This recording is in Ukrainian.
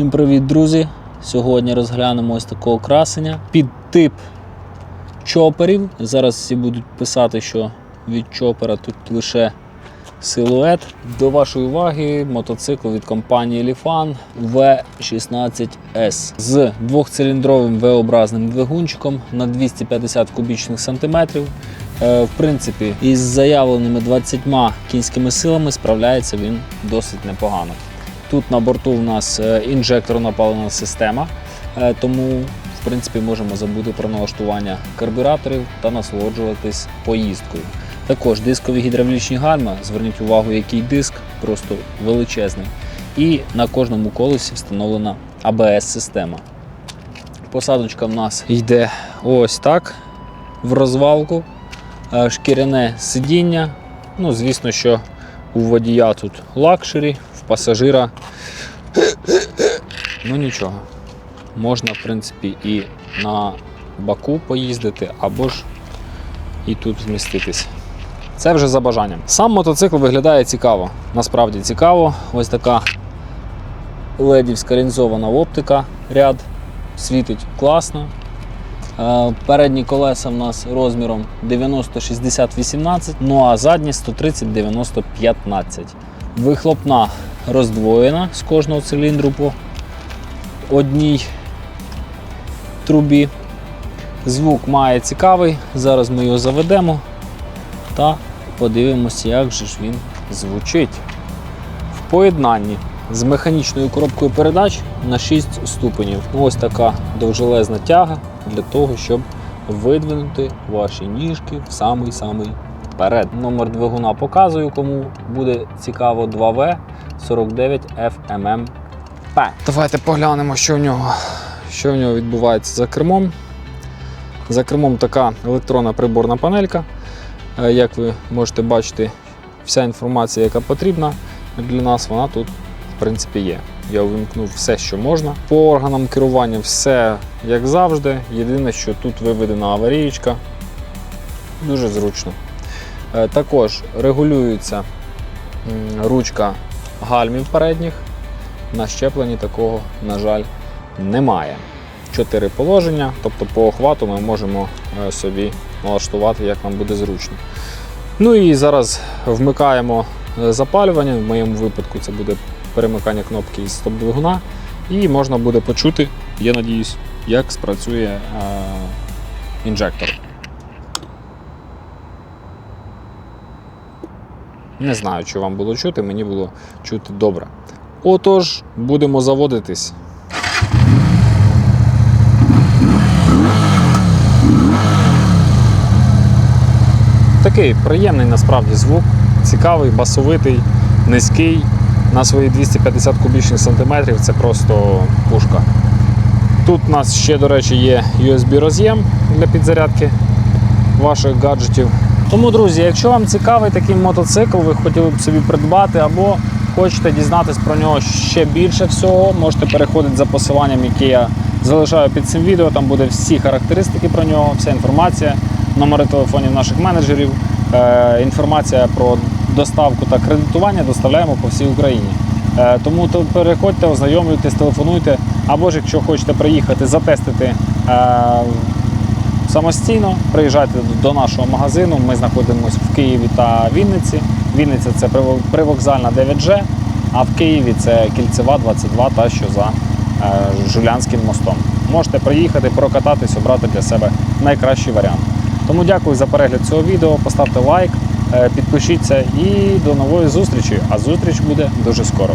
Всім привіт, друзі! Сьогодні розглянемо ось такого красення під тип чоперів. Зараз всі будуть писати, що від чопера тут лише силует. До вашої уваги мотоцикл від компанії Lifan V16S з двохциліндровим V-образним двигунчиком на 250 кубічних сантиметрів. Е, В принципі, із заявленими 20 кінськими силами справляється він досить непогано. Тут на борту у нас е, інжекторна паливна система, е, тому в принципі можемо забути про налаштування карбюраторів та насолоджуватись поїздкою. Також дискові гідравлічні гальма, зверніть увагу, який диск, просто величезний. І на кожному колесі встановлена АБС-система. Посадочка в нас йде ось так в розвалку, Е, шкіряне сидіння. Ну, звісно, що у водія тут лакшері, в пасажира. Ну нічого. Можна, в принципі, і на баку поїздити, або ж і тут зміститись. Це вже за бажанням. Сам мотоцикл виглядає цікаво. Насправді цікаво. Ось така ледівська лінзована оптика ряд. Світить класно. Е, Передні колеса в нас розміром 90-60-18, ну а задні 130-90-15. Вихлопна роздвоєна з кожного циліндру по одній трубі. Звук має цікавий. Зараз ми його заведемо та подивимося, як же ж він звучить. В поєднанні з механічною коробкою передач на 6 ступенів. Ось така довжелезна тяга для того, щоб видвинути ваші ніжки в самий-самий перед. Номер двигуна показую, кому буде цікаво 2В 49 FMMP. Давайте поглянемо, що в нього, що в нього відбувається за кермом. За кермом така електронна приборна панелька. Е, Як ви можете бачити, вся інформація, яка потрібна для нас, вона тут в принципі є. Я увімкнув все, що можна. По органам керування все як завжди. Єдине, що тут виведена аварієчка. Дуже зручно. Е, Також регулюється ручка гальмів передніх. На щепленні такого, на жаль, немає. Чотири положення, тобто по охвату ми можемо е, собі налаштувати, як нам буде зручно. Ну і зараз вмикаємо е, запалювання. В моєму випадку це буде перемикання кнопки із стоп-двигуна. І можна буде почути, я надіюсь, як спрацює е, інжектор. Не знаю, чи вам було чути, мені було чути добре. Отож, будемо заводитись. Такий приємний насправді звук, цікавий, басовитий, низький. На свої 250 кубічних сантиметрів це просто пушка. Тут у нас ще, до речі, є USB-роз'єм для підзарядки ваших гаджетів. Тому, друзі, якщо вам цікавий такий мотоцикл, ви хотіли б собі придбати або хочете дізнатись про нього ще більше всього, можете переходити за посиланням, яке я залишаю під цим відео. Там буде всі характеристики про нього, вся інформація, номери телефонів наших менеджерів, е, інформація про доставку та кредитування доставляємо по всій Україні. Е, Тому то переходьте, ознайомлюйтесь, телефонуйте, або ж якщо хочете приїхати, затестити е, самостійно, приїжджайте до нашого магазину. Ми знаходимося в Києві та Вінниці. Вінниця це привокзальна 9G, а в Києві це кільцева 22, та що за е, Жулянським мостом. Можете приїхати, прокататись, обрати для себе найкращий варіант. Тому дякую за перегляд цього відео. Поставте лайк, підпишіться і до нової зустрічі. А зустріч буде дуже скоро.